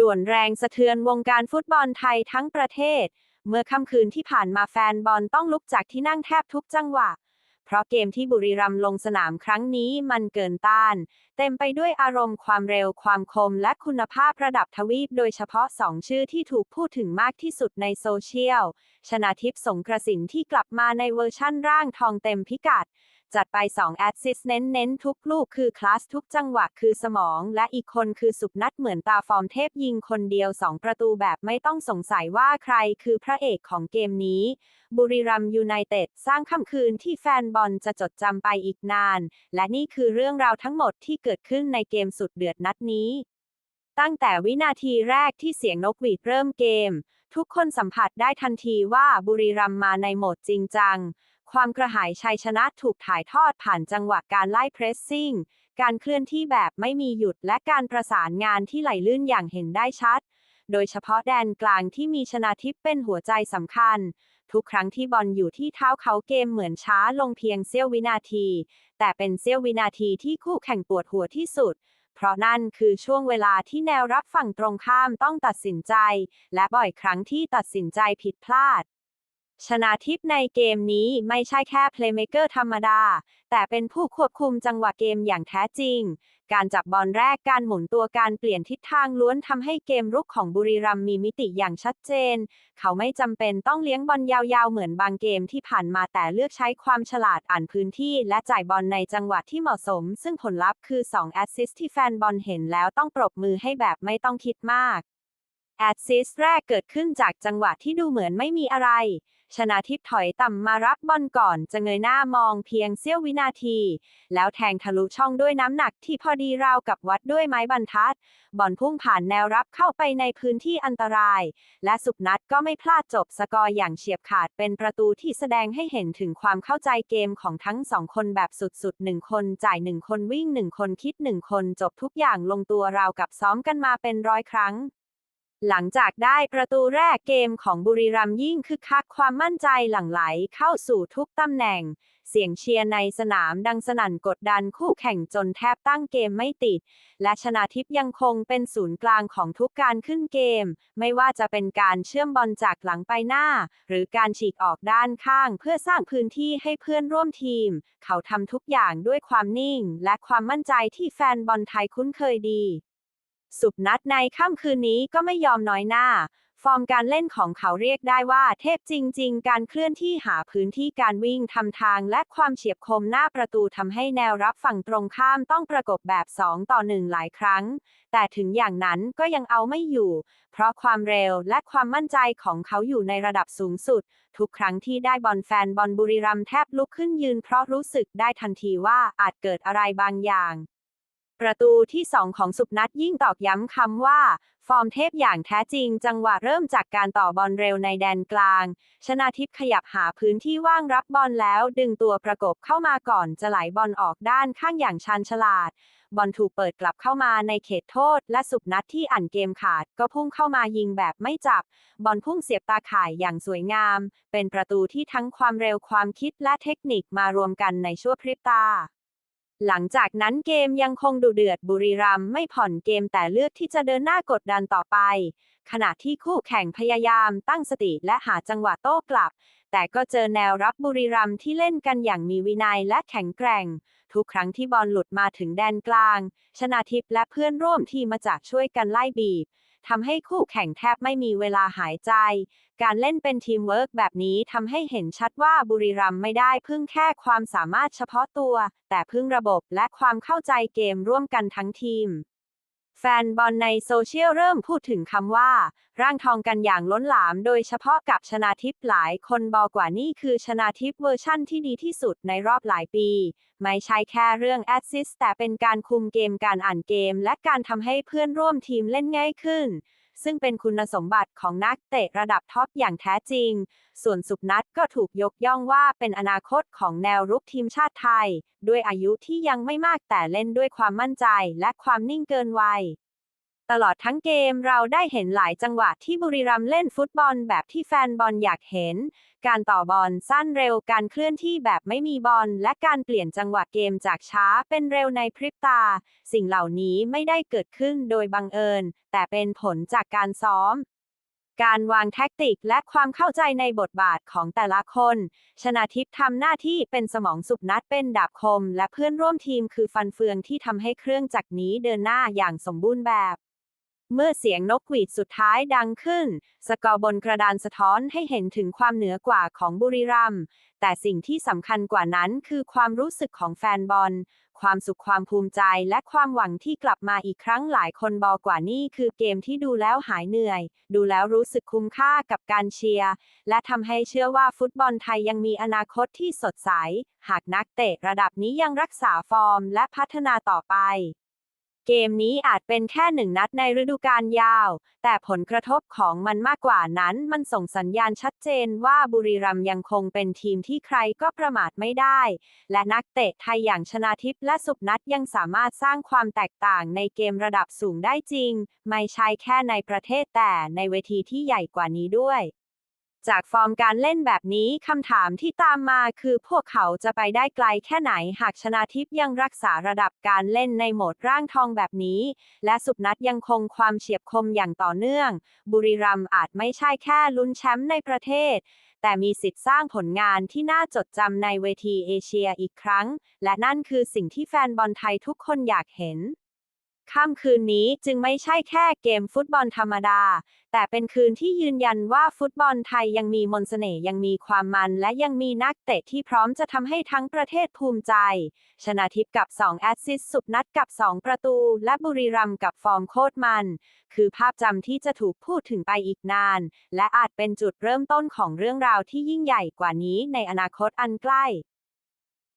ด่วนแรงสะเทือนวงการฟุตบอลไทยทั้งประเทศ เมื่อค่ำคืนที่ผ่านมาแฟนบอลต้องลุกจากที่นั่งแทบทุกจังหวะ เพราะเกมที่บุรีรัมย์ลงสนามครั้งนี้มันเกินต้าน เต็มไปด้วยอารมณ์ความเร็วความคมและคุณภาพระดับทวีป โดยเฉพาะสองชื่อที่ถูกพูดถึงมากที่สุดในโซเชียล ชนาทิพย์สงกระสินที่กลับมาในเวอร์ชั่นร่างทองเต็มพิกัด จัดไป 2 แอดซิสเน้นเน้นทุกลูกคือคลาสทุกจังหวะคือสมอง และอีกคนคือสุพนัทเหมือนตาฟอร์มเทพยิงคนเดียว 2 ประตูแบบไม่ต้องสงสัยว่าใครคือพระเอกของเกมนี้ บุรีรัมยูไนเต็ดสร้างค่ำคืนที่แฟนบอลจะจดจำไปอีกนาน และนี่คือเรื่องราวทั้งหมดที่เกิดขึ้นในเกมสุดเดือดนัดนี้ตั้งแต่วินาทีแรกที่เสียงนกหวีดเริ่มเกม ทุกคนสัมผัสได้ทันทีว่าบุรีรัมมาในโหมดจริงจัง ความกระหายชัยชนะถูกถ่ายทอดผ่านจังหวะการไล่เพรสซิ่ง การเคลื่อนที่แบบไม่มีหยุดและการประสานงานที่ไหลลื่นอย่างเห็นได้ชัด โดยเฉพาะแดนกลางที่มีชนาทิพย์เป็นหัวใจสำคัญ ทุกครั้งที่บอลอยู่ที่เท้าเขาเกมเหมือนช้าลงเพียงเสี้ยววินาที แต่เป็นเสี้ยววินาทีที่คู่แข่งปวดหัวที่สุดเพราะนั่นคือช่วงเวลาที่แนวรับฝั่งตรงข้ามต้องตัดสินใจ และบ่อยครั้งที่ตัดสินใจผิดพลาด ชนาทิพในเกมนี้ไม่ใช่แค่เพลย์เมเกอร์ธรรมดา แต่เป็นผู้ควบคุมจังหวะเกมอย่างแท้จริง การจับบอลแรกการหมุนตัวการเปลี่ยนทิศทางล้วนทำให้เกมรุกของบุรีรัมมีมิติอย่างชัดเจน เขาไม่จำเป็นต้องเลี้ยงบอลยาวๆ เหมือนบางเกมที่ผ่านมาแต่เลือกใช้ความฉลาดอ่านพื้นที่ และจ่ายบอลในจังหวะที่เหมาะสม ซึ่งผลลัพธ์คือ2แอสซิสต์ที่แฟนบอลเห็นแล้วต้องปรบมือให้แบบไม่ต้องคิดมาก แอดซิสแรกเกิดขึ้นจากจังหวะที่ดูเหมือนไม่มีอะไร ชนาทิพย์ถอยต่ำมารับบอลก่อนจะเงยหน้ามองเพียงเสี้ยววินาที แล้วแทงทะลุช่องด้วยน้ำหนักที่พอดีราวกับวัดด้วยไม้บรรทัด บอลพุ่งผ่านแนวรับเข้าไปในพื้นที่อันตราย และสุพนัทก็ไม่พลาดจบสกอร์อย่างเฉียบขาดเป็นประตูที่แสดงให้เห็นถึงความเข้าใจเกมของทั้งสองคนแบบสุดๆหนึ่งคนจ่ายหนึ่งคนวิ่งหนึ่งคนคิดหนึ่งคนจบทุกอย่างลงตัวราวกับซ้อมกันมาเป็นร้อยครั้ง หลังจากได้ประตูแรกเกมของบุรีรัมย์ยิ่งคึกคักความมั่นใจหลั่งไหลเข้าสู่ทุกตำแหน่ง เสียงเชียร์ในสนามดังสนั่นกดดันคู่แข่งจนแทบตั้งเกมไม่ติด และชนาทิพย์ยังคงเป็นศูนย์กลางของทุกการขึ้นเกม ไม่ว่าจะเป็นการเชื่อมบอลจากหลังไปหน้า หรือการฉีกออกด้านข้างเพื่อสร้างพื้นที่ให้เพื่อนร่วมทีม เขาทำทุกอย่างด้วยความนิ่ง และความมั่นใจที่แฟนบอลไทยคุ้นเคยดี สุพนัทในค่ำคืนนี้ก็ไม่ยอมน้อยหน้า ฟอร์มการเล่นของเขาเรียกได้ว่าเทพจริง ๆ การเคลื่อนที่หาพื้นที่การวิ่งทำทางและความเฉียบคมหน้าประตูทำให้แนวรับฝั่งตรงข้ามต้องประกบแบบ 2 ต่อ 1 หลายครั้ง แต่ถึงอย่างนั้นก็ยังเอาไม่อยู่ เพราะความเร็วและความมั่นใจของเขาอยู่ในระดับสูงสุด ทุกครั้งที่ได้บอลแฟนบอลบุรีรัมย์แทบลุกขึ้นยืนเพราะรู้สึกได้ทันทีว่าอาจเกิดอะไรบางอย่าง ประตูที่2ของสุพนัทยิ่งตอกย้ำคำว่า ฟอร์มเทพอย่างแท้จริง จังหวะเริ่มจากการต่อบอลเร็วในแดนกลาง ชนาทิพย์ขยับหาพื้นที่ว่างรับบอลแล้ว ดึงตัวประกบเข้ามาก่อนจะไหลบอลออกด้านข้างอย่างชันฉลาด บอลถูกเปิดกลับเข้ามาในเขตโทษ และสุพนัทที่อ่านเกมขาด ก็พุ่งเข้ามายิงแบบไม่จับ บอลพุ่งเสียบตาข่ายอย่างสวยงาม เป็นประตูที่ทั้งความเร็วความคิดและเทคนิคมารวมกันในชั่วพริบตา หลังจากนั้นเกมยังคงดุเดือดบุรีรัมย์ไม่ผ่อนเกมแต่เลือกที่จะเดินหน้ากดดันต่อไป ขณะที่คู่แข่งพยายามตั้งสติและหาจังหวะโต้กลับ แต่ก็เจอแนวรับบุรีรัมย์ที่เล่นกันอย่างมีวินัยและแข็งแกร่ง ทุกครั้งที่บอลหลุดมาถึงแดนกลาง ชนาทิพย์และเพื่อนร่วมทีมมาจากช่วยกันไล่บีบ ทำให้คู่แข่งแทบไม่มีเวลาหายใจ การเล่นเป็นทีมเวิร์กแบบนี้ทำให้เห็นชัดว่าบุรีรัมย์ไม่ได้พึ่งแค่ความสามารถเฉพาะตัว แต่พึ่งระบบและความเข้าใจเกมร่วมกันทั้งทีม แฟนบอลในโซเชียลเริ่มพูดถึงคำว่า ร่างทองกันอย่างล้นหลาม โดยเฉพาะกับชนาทิพย์หลายคนบอกว่านี่คือชนาทิพย์เวอร์ชั่นที่ดีที่สุดในรอบหลายปี ไม่ใช่แค่เรื่องแอสซิสแต่เป็นการคุมเกมการอ่านเกม และการทำให้เพื่อนร่วมทีมเล่นง่ายขึ้น ซึ่งเป็นคุณสมบัติของนักเตะระดับท็อปอย่างแท้จริง ส่วนสุพนัทก็ถูกยกย่องว่าเป็นอนาคตของแนวรุกทีมชาติไทย ด้วยอายุที่ยังไม่มากแต่เล่นด้วยความมั่นใจและความนิ่งเกินวัย ตลอดทั้งเกมเราได้เห็นหลายจังหวะที่บุรีรัมย์เล่นฟุตบอลแบบที่แฟนบอลอยากเห็น การต่อบอลสั้นเร็วการเคลื่อนที่แบบไม่มีบอล และการเปลี่ยนจังหวะเกมจากช้าเป็นเร็วในพริบตา สิ่งเหล่านี้ไม่ได้เกิดขึ้นโดยบังเอิญ แต่เป็นผลจากการซ้อม การวางแท็กติกและความเข้าใจในบทบาทของแต่ละคน ชนาทิพย์ทำหน้าที่เป็นสมองสุบนัดเป็นดาบคม และเพื่อนร่วมทีมคือฟันเฟืองที่ทำให้เครื่องจักรนี้เดินหน้าอย่างสมบูรณ์แบบ เมื่อเสียงนกหวีดสุดท้ายดังขึ้น สกอร์บนกระดานสะท้อนให้เห็นถึงความเหนือกว่าของบุรีรัมย์แต่สิ่งที่สำคัญกว่านั้นคือความรู้สึกของแฟนบอล ความสุขความภูมิใจและความหวังที่กลับมาอีกครั้งหลายคนบอกว่านี่คือเกมที่ดูแล้วหายเหนื่อย ดูแล้วรู้สึกคุ้มค่ากับการเชียร์ และทำให้เชื่อว่าฟุตบอลไทยยังมีอนาคตที่สดใส หากนักเตะระดับนี้ยังรักษาฟอร์ม และพัฒนาต่อไป เกมนี้อาจเป็นแค่หนึ่งนัดในฤดูกาลยาว แต่ผลกระทบของมันมากกว่านั้น มันส่งสัญญาณชัดเจนว่าบุรีรัมย์ยังคงเป็นทีมที่ใครก็ประมาทไม่ได้ และนักเตะไทยอย่างชนาทิพย์และสุพนัทยังสามารถสร้างความแตกต่างในเกมระดับสูงได้จริง ไม่ใช่แค่ในประเทศแต่ในเวทีที่ใหญ่กว่านี้ด้วย จากฟอร์มการเล่นแบบนี้คำถามที่ตามมาคือพวกเขาจะไปได้ไกลแค่ไหนหากชนาทิพย์ยังรักษาระดับการเล่นในโหมดร่างทองแบบนี้ และสุพนัทยังคงความเฉียบคมอย่างต่อเนื่อง บุรีรัมย์อาจไม่ใช่แค่ลุ้นแชมป์ในประเทศ แต่มีสิทธิ์สร้างผลงานที่น่าจดจำในเวทีเอเชียอีกครั้ง และนั่นคือสิ่งที่แฟนบอลไทยทุกคนอยากเห็น ค่ำคืนนี้จึงไม่ใช่แค่เกมฟุตบอลธรรมดา แต่เป็นคืนที่ยืนยันว่าฟุตบอลไทยยังมีมนต์เสน่ห์ยังมีความมันและยังมีนักเตะที่พร้อมจะทำให้ทั้งประเทศภูมิใจ ชนะทิพย์กับ 2 แอสซิสต์สุบนัดกับ 2 ประตู และบุรีรัมย์กับฟอร์มโคตรมัน คือภาพจำที่จะถูกพูดถึงไปอีกนาน และอาจเป็นจุดเริ่มต้นของเรื่องราวที่ยิ่งใหญ่กว่านี้ในอนาคตอันใกล้